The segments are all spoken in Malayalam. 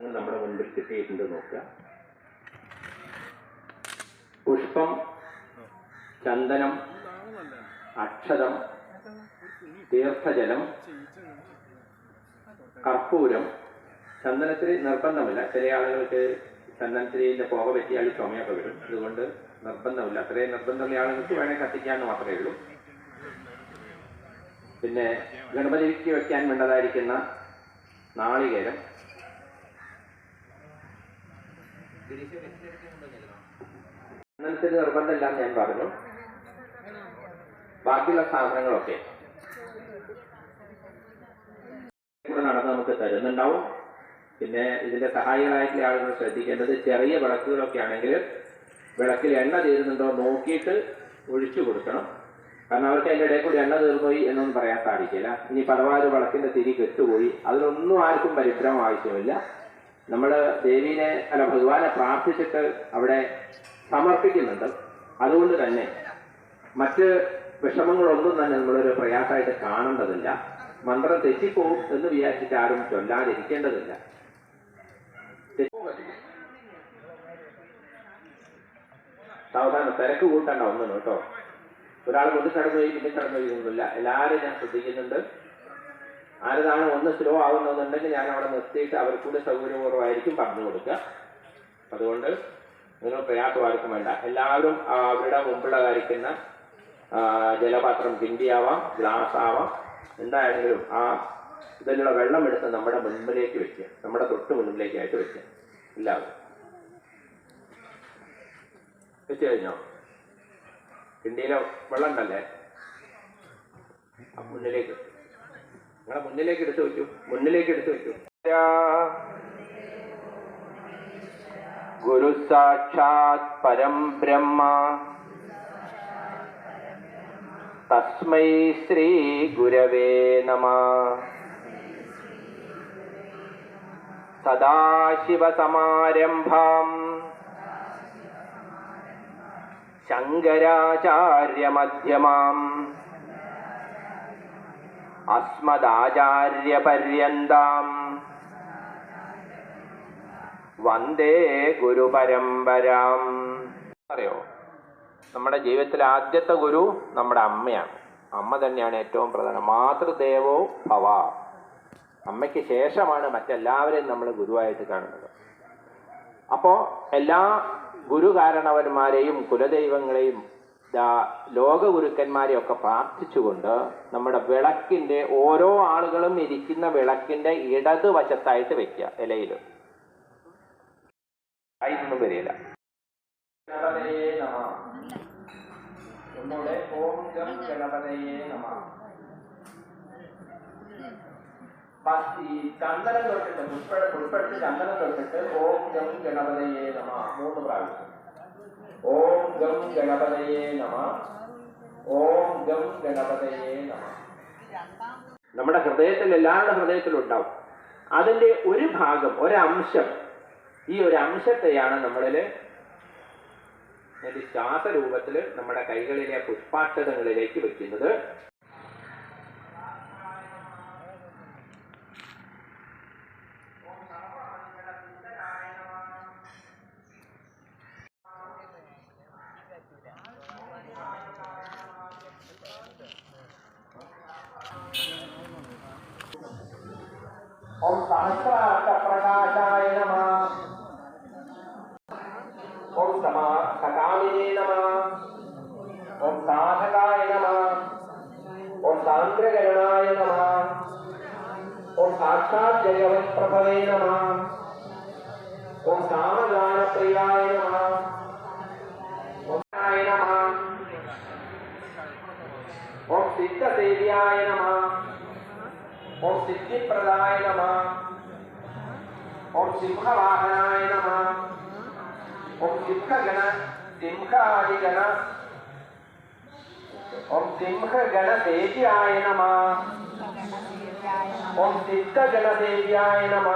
നമ്മുടെ മുൻപിൽ കിട്ടിയിട്ടുണ്ട് നോക്കുക. പുഷ്പം ചന്ദനം അക്ഷതം തീർത്ഥജലം കർപ്പൂരം. ചന്ദനത്തിരി നിർബന്ധമില്ല. ചില ആളുകൾക്ക് ചന്ദനത്തിരിന്റെ പുക പറ്റിയാൽ ചുമയൊക്കെ വരും. അതുകൊണ്ട് നിർബന്ധമില്ല. അത്രയും നിർബന്ധമുള്ള ആളുകൾക്ക് വേണേൽ കത്തിക്കാന്ന് മാത്രമേ ഉള്ളൂ. പിന്നെ ഗണപതിക്ക് വെക്കാൻ വേണ്ടതായിരിക്കുന്ന നാളികേരം. നിർബന്ധമില്ല ഞാൻ പറഞ്ഞു. ബാക്കിയുള്ള സാധനങ്ങളൊക്കെ നടന്ന് നമുക്ക് തരുന്നുണ്ടാവും. പിന്നെ ഇതിന്റെ സഹായികളായിട്ടുള്ള ആളുകൾ ശ്രദ്ധിക്കേണ്ടത് ചെറിയ വിളക്കുകളൊക്കെ ആണെങ്കിൽ വിളക്കിൽ എണ്ണ തീരുന്നുണ്ടോ നോക്കിയിട്ട് ഒഴിച്ചു കൊടുക്കണം. കാരണം അവർക്ക് അതിന്റെ ഇടയിൽ കൂടി എണ്ണ തീർന്നുപോയി എന്നൊന്നും പറയാൻ സാധിക്കില്ല. ഇനി പലവാറ് വിളക്കിന്റെ തിരി കെട്ടുപോയി. അതിലൊന്നും ആർക്കും പരിഭ്രമം ആവശ്യമില്ല. നമ്മൾ ദേവീനെ അല്ല ഭഗവാനെ പ്രാർത്ഥിച്ചിട്ട് അവിടെ സമർപ്പിക്കുന്നുണ്ട്. അതുകൊണ്ട് തന്നെ മറ്റ് വിഷമങ്ങളൊന്നും തന്നെ നമ്മളൊരു പ്രയാസമായിട്ട് കാണേണ്ടതില്ല. മന്ത്രം തെറ്റിപ്പോവും എന്ന് വിചാരിച്ചിട്ട് ആരും ചൊല്ലാതിരിക്കേണ്ടതില്ല. സാവധാനം തിരക്ക് കൂട്ടണ്ട ഒന്നും കേട്ടോ. ഒരാൾ കൊണ്ട് കടന്നു പോയി പിന്നെ കടന്നു പോയി ഒന്നുമില്ല. എല്ലാവരും ഞാൻ ശ്രദ്ധിക്കുന്നുണ്ട്. ആരതാണ് ഒന്ന് സ്ലോ ആവുന്നുണ്ടെങ്കിൽ ഞാൻ അവിടെ നിർത്തിയിട്ട് അവർക്കൂടെ സൗകര്യപൂർവമായിരിക്കും പറഞ്ഞു കൊടുക്കുക. അതുകൊണ്ട് നിങ്ങൾ പ്രയാസം ആർക്കും വേണ്ട. എല്ലാവരും അവരുടെ മുമ്പുള്ളതായിരിക്കുന്ന ആ, ജലപാത്രം കിണ്ടിയാവാം ഗ്ലാസ് ആവാം. എന്തായാലും ആ ഇതിലുള്ള വെള്ളം എടുത്ത് നമ്മുടെ മുൻപിലേക്ക് വെക്കുക. നമ്മുടെ തൊട്ട് മുൻപിലേക്കായിട്ട് വെക്കുക. എല്ലാവരും. വെച്ച് കഴിഞ്ഞോ? കിണ്ടിയിലെ വെള്ളം ഉണ്ടല്ലേ? മുന്നിലേക്ക് നിങ്ങളെ മുന്നിലേക്ക് എടുത്തു വെച്ചു മുന്നിലേക്ക് എടുത്തു വെച്ചു ഗുരു സാക്ഷാത് പരം ബ്രഹ്മ. തസ്മൈ ശ്രീ ഗുരവേ നമ. സദാശിവസമാരംഭാം. ശങ്കരാചാര്യമധ്യമാം. അസ്മദാചാര്യപര്യന്താം. വന്ദേ ഗുരുപരമ്പരാം. അറിയോ? നമ്മുടെ ജീവിതത്തിലെ ആദ്യത്തെ ഗുരു നമ്മുടെ അമ്മയാണ്. അമ്മ തന്നെയാണ് ഏറ്റവും പ്രധാനം. മാതൃദേവോ ഭവ. അമ്മയ്ക്ക് ശേഷമാണ് മറ്റെല്ലാവരെയും നമ്മൾ ഗുരുവായിട്ട് കാണുന്നത്. അപ്പോൾ എല്ലാ ഗുരുകാരണവന്മാരെയും കുലദൈവങ്ങളെയും ദാ- ലോകഗുരുക്കന്മാരെയും ഒക്കെ പ്രാർത്ഥിച്ചുകൊണ്ട് നമ്മുടെ വിളക്കിന്റെ ഓരോ ആളുകളും ഇരിക്കുന്ന വിളക്കിന്റെ ഇടതുവശത്തായിട്ട് വെക്കുക ഇലയിൽ. അതിനൊന്നും വരില്ല. ചന്ദനം തൊട്ടിട്ട് പുഷ്പ ചന്ദനം തൊട്ടിട്ട് ഓം ഗം ഗണപതയേ നമ. മൂന്ന് പ്രാവശ്യം. ഓം ഗം ഗണപതയേ നമ. ഓം ഗം ഗണപതയേ നമ. നമ്മുടെ ഹൃദയത്തിൽ എല്ലാവരുടെ ഹൃദയത്തിലും ഉണ്ടാവും. അതിന്റെ ഒരു ഭാഗം ഒരംശം ഈ ഒരു അംശത്തെയാണ് നമ്മളിൽ ഒരു ശ്വാസരൂപത്തിൽ നമ്മുടെ കൈകളിലെ പുഷ്പാക്ഷതങ്ങളിലേക്ക് വെക്കുന്നത്. ഓം സഹസ്രാർത്ഥപ്രകാശായ നമ ഓം സമാ സകാമിനേ നമ ഓം സാധകായ നമ ഓം സാന്ദ്രകരണായ നമ ഓം സാക്ഷാത് ജഗവത്പ്രഭവേ നമ ഓം സാമഗാനപ്രിയായ നമ ഓം ആയ നമ ഓം സിദ്ധസേവ്യായ നമ ഓം സിദ്ധിപ്രദായ നമ ഓം സിംഹവാഹനായ നമ ഓം സിംഹഗണ സിംഹാദിഗണ ഓം സിംഹഗണദേവ്യായ നമ ഓം സിദ്ധഗണദേവ്യായ നമ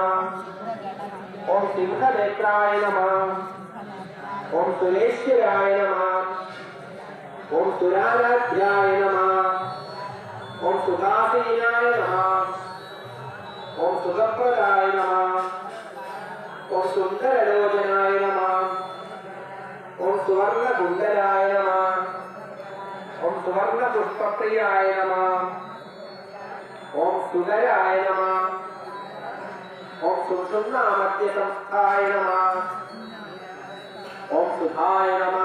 ഓം സിംഹനേത്രായ നമ ഓം സുരേശ്വരായ നമ ഓം സുരാരാധ്യായ നമ ഓം സുഖാസീനായ നമ ഓം സുഖപ്രദായ നമ ഓം സുന്ദരലോചനായ നമ ഓം സുവർണ കുണ്ടലായ നമ ഓം സുവർണ പുഷ്പപ്രിയായ നമ ഓം സുതരായ നമ ഓം സുഷുമ്നാമധ്യ സംസ്ഥായ നമ ഓം സുധായ നമ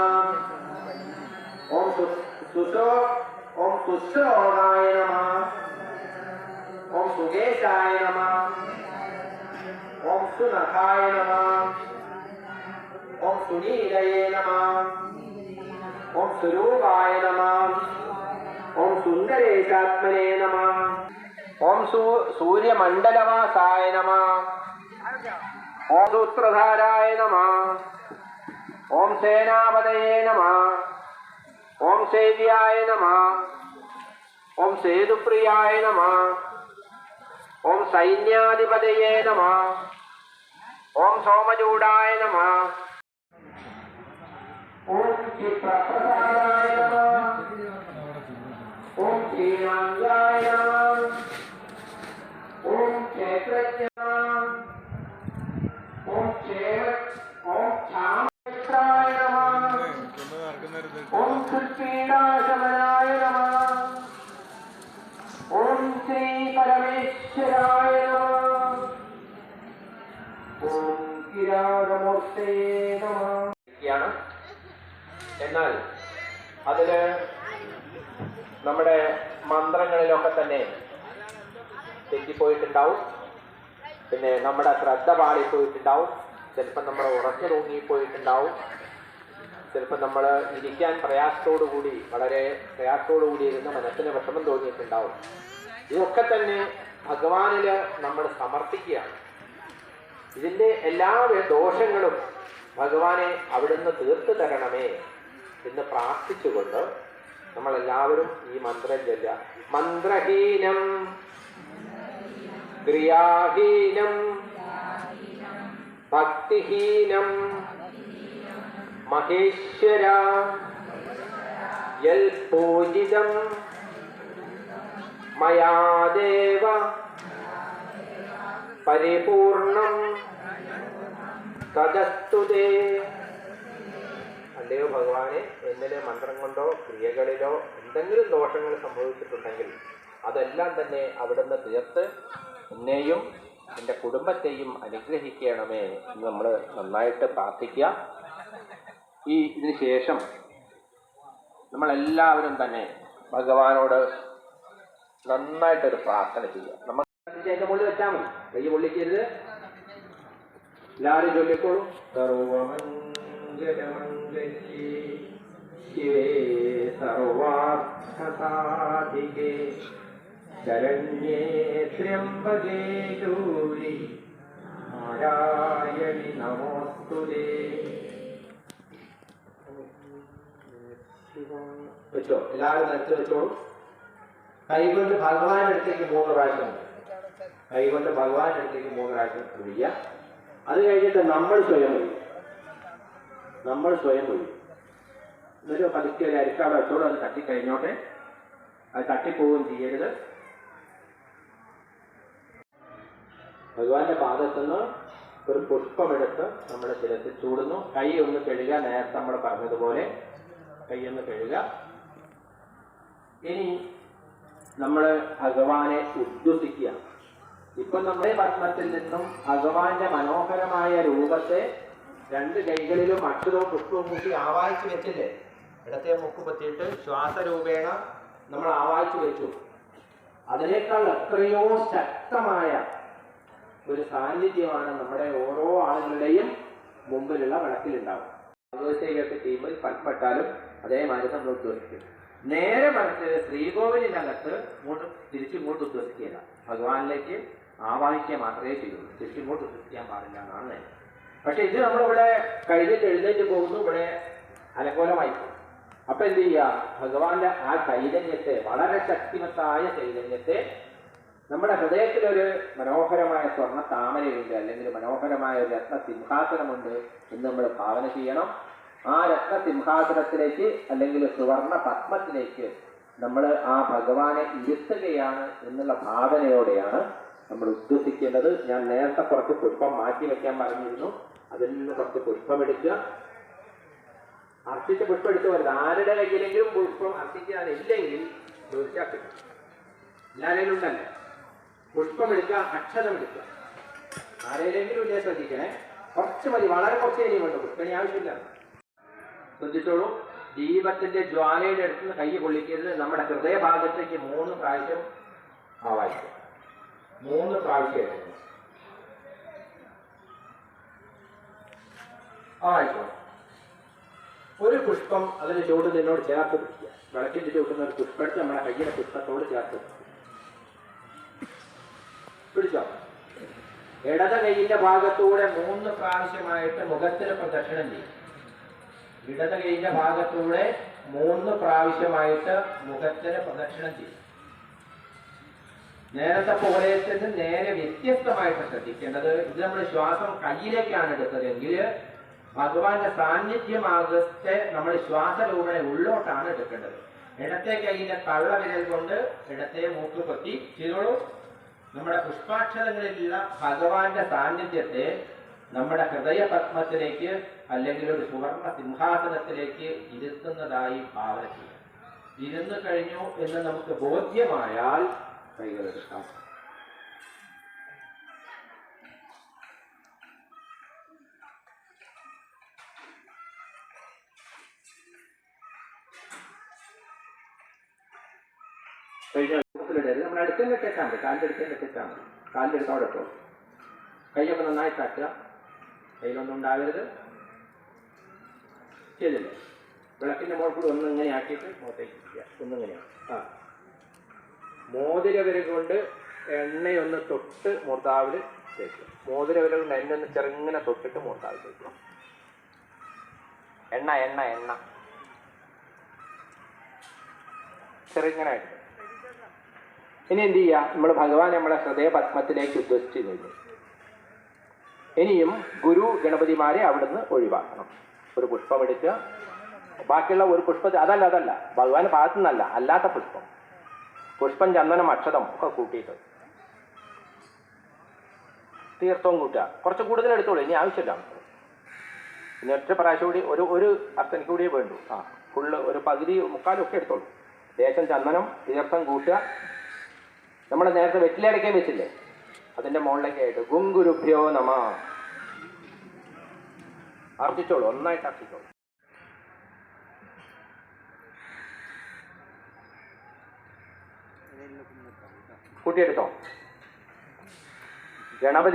ഓം സു സുശോ ഓം സുശ്രോണായ നമ ഓം സുകേശായ നമ ഓം സുനഖായ നമ ഓം സുനീലയേ നമ ഓം സ്വരൂപായ നമ ഓം സുന്ദരേശാത്മനേ നമ ഓം സൂ സൂര്യമണ്ഡലവാസായ നമ ഓം സൂത്രധാരായ നമ ഓം സേനാപതയേ നമ ഓം സേവ്യായ നമ ഓം സേതുപ്രിയായ നമ ഓം സൈന്യാധിപതയേ നമ ഓം സോമചൂടായ നമ ഓം ചിത്രപ്രസാദായ നമ നമ. എന്നാൽ അതിൽ നമ്മുടെ മന്ത്രങ്ങളിലൊക്കെ തന്നെ തെറ്റിപ്പോയിട്ടുണ്ടാവും. പിന്നെ നമ്മുടെ ശ്രദ്ധ പാളിപ്പോയിട്ടുണ്ടാവും. ചിലപ്പോൾ നമ്മൾ ഉറച്ചു തൂങ്ങിപ്പോയിട്ടുണ്ടാവും. ചിലപ്പോൾ നമ്മൾ ഇരിക്കാൻ പ്രയാസത്തോടു കൂടി വളരെ പ്രയാസത്തോടു കൂടി ഇരുന്ന് മനസ്സിന് വിഷമം തോന്നിയിട്ടുണ്ടാവും. ഇതൊക്കെ തന്നെ ഭഗവാനിൽ നമ്മൾ സമർപ്പിക്കുകയാണ്. ഇതിന്റെ എല്ലാ ദോഷങ്ങളും ഭഗവാനെ അവിടുന്ന് തീർത്തു തരണമേ എന്ന് പ്രാർത്ഥിച്ചുകൊണ്ട് നമ്മളെല്ലാവരും ഈ മന്ത്രം ചൊല്ലുക. മന്ത്രഹീനം ക്രിയാഹീനം ഭക്തിഹീനം മഹേശ്വര യൽ പൂജിതം മയാ ദേവ പരിപൂർണം തദസ്തുതേ അല്ലയോ ഭഗവാനെ എന്നിലെ മന്ത്രം കൊണ്ടോ ക്രിയകളിലോ എന്തെങ്കിലും ദോഷങ്ങൾ സംഭവിച്ചിട്ടുണ്ടെങ്കിൽ അതെല്ലാം തന്നെ അവിടുന്ന് തീർത്ത് എന്നെയും എന്റെ കുടുംബത്തെയും അനുഗ്രഹിക്കണമേ എന്ന് നമ്മൾ നന്നായിട്ട് പ്രാർത്ഥിക്കുക. ഈ ഇതിന് ശേഷം നമ്മളെല്ലാവരും തന്നെ ഭഗവാനോട് നന്നായിട്ടൊരു പ്രാർത്ഥന ചെയ്യുക. നമ്മൾ അതിന്റെ മുകളിൽ വെച്ചാൽ മതി. കൈ പൊള്ളിക്കരുത് എല്ലാവരും ചൊല്ലിക്കോളൂ. സർവമംഗലമംഗല്യേ ശിവേ സർവാർത്ഥസാധികേ. ശരണ്യേ ത്ര്യംബകേ ഗൗരി. നാരായണി നമോസ്തുതേ വെച്ചോ എല്ലാവരും നിലത്ത് വെച്ചോളൂ. കൈകൊണ്ട് ഭഗവാന്റെ അടുത്തേക്ക് മൂന്ന് പ്രാവശ്യം. കൈകൊണ്ട് ഭഗവാന്റെ അടുത്തേക്ക് മൂന്ന് പ്രാവശ്യം ഒഴിയ അത് കഴിഞ്ഞിട്ട് നമ്മൾ സ്വയം ഒഴിയും. നമ്മൾ സ്വയം ഒഴിയും. എന്നിട്ട് പതുക്കെ ഒരു അരിക്കാട് വെച്ചോളൂ അത് തട്ടിക്കഴിഞ്ഞോട്ടെ അത് തട്ടിപ്പോവുകയും ചെയ്യരുത്. ഭഗവാന്റെ പാദത്തുനിന്ന് ഒരു പുഷ്പമെടുത്ത് നമ്മുടെ ശിരത്തിൽ ചൂടുന്നു. കൈ ഒന്ന് കഴുകുക നേരത്തെ നമ്മൾ പറഞ്ഞതുപോലെ കൈ ഒന്ന് കഴുകുക. ഇനി നമ്മൾ ഭഗവാനെ ഉദ്വസിക്കുക ഇപ്പൊ നമ്മുടെ പത്മത്തിൽ നിന്നും ഭഗവാന്റെ മനോഹരമായ രൂപത്തെ രണ്ട് കൈകളിലും അക്ഷരവും പുഷ്പവും കൂട്ടി ആവാഹിച്ചു വെച്ചില്ലേ? ഇടത്തെ മുക്ക് പൊത്തിയിട്ട് ശ്വാസരൂപേണ നമ്മൾ ആവാഹിച്ചു വെച്ചു. അതിനേക്കാൾ എത്രയോ ശക്തമായ ഒരു സാന്നിധ്യമാണ് നമ്മുടെ ഓരോ ആളുകളുടെയും മുമ്പിലുള്ള വിളക്കിലുണ്ടാവും അഭിഷേകത്തെ ടീമിൽ പൽപ്പെട്ടാലും അതേമാതിരി നമ്മൾ ഉദ്വസിക്കും നേരെ മറിച്ച് ശ്രീകോവിലിനകത്ത് ഇങ്ങോട്ട് തിരിച്ചിങ്ങോട്ട് ഉദ്വസിക്കില്ല ഭഗവാനിലേക്ക് ആവാഹിക്കുക മാത്രമേ ചെയ്യുള്ളൂ. തിരിച്ചിങ്ങോട്ട് ഉദ്വസിക്കാൻ പാടില്ല എന്നാണ് നിയമം. പക്ഷെ ഇത് നമ്മളിവിടെ കഴിഞ്ഞിട്ട് എഴുന്നേറ്റ് പോകുന്നു ഇവിടെ അനുകൂലമായി അപ്പൊ എന്ത് ചെയ്യുക ഭഗവാന്റെ ആ ചൈതന്യത്തെ വളരെ ശക്തിമത്തായ ചൈതന്യത്തെ നമ്മുടെ ഹൃദയത്തിലൊരു മനോഹരമായ സ്വർണ താമരയുണ്ട് അല്ലെങ്കിൽ മനോഹരമായ ഒരു രത്ന സിംഹാസനമുണ്ട് എന്ന് നമ്മൾ ഭാവന ചെയ്യണം. ആ രത്ന സിംഹാസനത്തിലേക്ക് അല്ലെങ്കിൽ സുവർണ പത്മത്തിലേക്ക് നമ്മൾ ആ ഭഗവാനെ ഇരുത്തുകയാണ് എന്നുള്ള ഭാവനയോടെയാണ് നമ്മൾ ഉദ്ദേശിക്കേണ്ടത് ഞാൻ നേരത്തെ കുറച്ച് പുഷ്പം മാറ്റി വെക്കാൻ പറഞ്ഞിരുന്നു. അതിൽ നിന്ന് കുറച്ച് പുഷ്പം എടുക്കുക. അർപ്പിച്ച പുഷ്പം എടുത്തു വരുന്നത് ആരുടെ കയ്യിലെങ്കിലും പുഷ്പം അർപ്പിക്കാനില്ലെങ്കിൽ എല്ലാരെയും ഉണ്ടല്ലേ പുഷ്പം എടുക്കുക അക്ഷരം എടുക്കുക. ആരെങ്കിലും ഇല്ലേ ശ്രദ്ധിക്കണേ? കുറച്ച് മതി. വളരെ കുറച്ച് ഇനി വേണ്ടു പുഷ്പണി ആവശ്യമില്ല. ശ്രദ്ധിച്ചോളൂ. ദീപത്തിന്റെ ജ്വാലയുടെ അടുത്ത് കൈ കൊള്ളിക്കരുത്. നമ്മുടെ ഹൃദയഭാഗത്തേക്ക് മൂന്ന് പ്രാവശ്യം ആവാഹിക്കും മൂന്ന് പ്രാവശ്യമായിരുന്നു ഒരു പുഷ്പം അതിന് ചൂട് നിന്നോട് ചേർത്ത് പിടിക്കുക. വിളക്കിന്റെ ചൂട്ടുന്ന ഒരു പുഷ്പം എടുത്ത് നമ്മുടെ കയ്യിലെ പുഷ്പത്തോട് ചേർത്ത് പിടിച്ചോ? ഇടത കൈയിന്റെ ഭാഗത്തൂടെ മൂന്ന് പ്രാവശ്യമായിട്ട് മുഖത്തിന് പ്രദക്ഷിണം ചെയ്യും. ഇടത കൈയിന്റെ ഭാഗത്തൂടെ മൂന്ന് പ്രാവശ്യമായിട്ട് മുഖത്തിന് പ്രദക്ഷിണം ചെയ്യും. നേരത്തെ പോലെ തന്നെ നേരെ വ്യത്യസ്തമായിട്ട് ശ്രദ്ധിക്കേണ്ടത് ഇത് നമ്മൾ ശ്വാസം കയ്യിലേക്കാണ് എടുത്തതെങ്കിൽ ഭഗവാന്റെ സാന്നിധ്യമാകത്തെ നമ്മൾ ശ്വാസരൂപനെ ഉള്ളോട്ടാണ് എടുക്കേണ്ടത്. ഇടത്തെ കയ്യിലെ തള്ള വിരൽ കൊണ്ട് ഇടത്തെ മൂക്ക് പൊത്തി ചെയ്തോളൂ. നമ്മുടെ പുഷ്പാക്ഷരങ്ങളിലുള്ള ഭഗവാന്റെ സാന്നിധ്യത്തെ നമ്മുടെ ഹൃദയ പത്മത്തിലേക്ക് അല്ലെങ്കിൽ ഒരു സുവർണ സിംഹാസനത്തിലേക്ക് ഇരുത്തുന്നതായി ഭാവന ചെയ്യാം ഇരുന്നു കഴിഞ്ഞു എന്ന് നമുക്ക് ബോധ്യമായാൽ കൈകളെടുക്കാം. കൂട്ടത്തിലിടരുത് നമ്മൾ അടുത്തന്നെ തെറ്റാൻ മതി. കാലിന്റെ അടുത്തന്നെ തെറ്റാൻ മതി. കാലിന്റെ അടുത്ത് അവിടെ ഇട്ടോളൂ കൈയൊക്കെ നന്നായി തട്ടുക. കയ്യിലൊന്നും ഉണ്ടാകരുത്. ചെയ്തില്ലേ? വിളക്കിന്റെ മോൾ കൂടി ഒന്ന് ഇങ്ങനെ ആക്കിയിട്ട് മുഖത്തേക്ക് ഇരിക്കുക. ഒന്നിങ്ങനെയാണ്. ആ. മോതിര കൊണ്ട് എണ്ണയൊന്ന് തൊട്ട് മുർത്താവിൽ തേക്കുക. മോതിര കൊണ്ട് എണ്ണ ഒന്ന് ചെറുങ്ങനെ തൊട്ടിട്ട് മുർത്താവിൽ തേക്കുക. എണ്ണ എണ്ണ എണ്ണ. ചെറുങ്ങനായിട്ട് ഇനി എന്ത് ചെയ്യുക നമ്മൾ ഭഗവാൻ നമ്മുടെ ഹൃദയ പത്മത്തിലേക്ക് ഉദ്ദേശിച്ചു കഴിഞ്ഞു ഇനിയും ഗുരു ഗണപതിമാരെ അവിടുന്ന് ഒഴിവാക്കണം. ഒരു പുഷ്പം എടുക്കുക. ബാക്കിയുള്ള ഒരു പുഷ്പത്തെ അതല്ല അതല്ല. ഭഗവാൻ ഭാഗത്തു നിന്നല്ല അല്ലാത്ത പുഷ്പം. പുഷ്പം ചന്ദനം അക്ഷതം ഒക്കെ കൂട്ടിയിട്ട്. തീർത്ഥവും കൂട്ടുക. കുറച്ച് കൂടുതൽ എടുത്തോളൂ ഇനി ആവശ്യമില്ല. ഇനി ഒറ്റ പ്രാവശ്യം കൂടി ഒരു ഒരു അർത്ഥനിക്ക് കൂടിയേ വേണ്ടു. ആ ഫുള്ള് ഒരു പകുതി മുക്കാലും ഒക്കെ എടുത്തോളൂ. ദേശം ചന്ദനം തീർത്ഥം കൂട്ടുക. നമ്മൾ നേരത്തെ വെറ്റിലടക്കാൻ വെച്ചില്ലേ? അതിന്റെ മുകളിലേക്ക് ആയിട്ട് ഗുങ്കുരുഭ്യോ നമ. അർപ്പിച്ചോളൂ ഒന്നായിട്ട് അർപ്പിച്ചോളൂ കൂട്ടിയെടുത്തോ. ഗണപതി